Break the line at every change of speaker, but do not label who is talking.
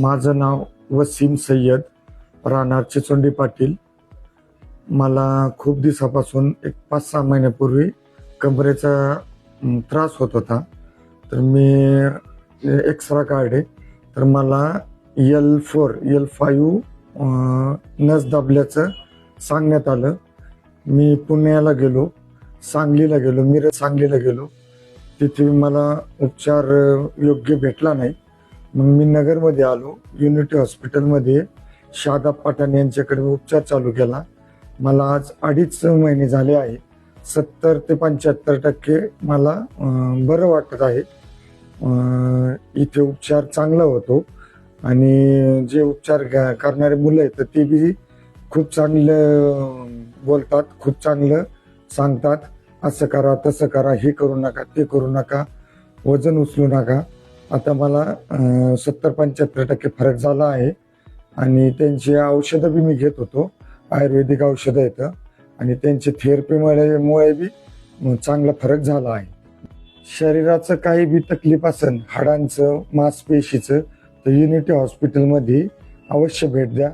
माझं नाव वसीम सय्यद राहणार चिचोंडी पाटील. मला खूप दिवसापासून एक पाच सहा महिन्यापूर्वी कमरेचा त्रास होत होता. तर मी एक्सरा काढले तर मला यल फोर यल फाईव्ह नस दाबल्याचं सांगण्यात आलं. मी पुण्याला गेलो सांगलीला गेलो मिरज सांगलीला गेलो. तिथे मला उपचार योग्य भेटला नाही. मग मी नगरमध्ये आलो युनिटी हॉस्पिटलमध्ये शादाब पठाण यांच्याकडे उपचार चालू केला. मला आज अडीच महिने झाले आहे. सत्तर ते पंच्याहत्तर टक्के मला बरं वाटत आहे. इथे उपचार चांगला होतो. आणि जे उपचार घ्या- करणारे मुलं आहेत तर ते बी खूप चांगलं बोलतात खूप चांगलं सांगतात. असं करा तसं करा हे करू नका ते करू नका. वजन उचलू नका. आता मला सत्तर पंच्याहत्तर टक्के फरक झाला आहे. आणि त्यांची औषधं बी मी घेत होतो. आयुर्वेदिक औषधं येतं. आणि त्यांची थेरपीमुळे मुळे बी चांगला फरक झाला आहे. शरीराचं काही बी तकलीफ असेल हाडांचं मांसपेशीचं तर युनिटी हॉस्पिटलमध्ये अवश्य भेट द्या.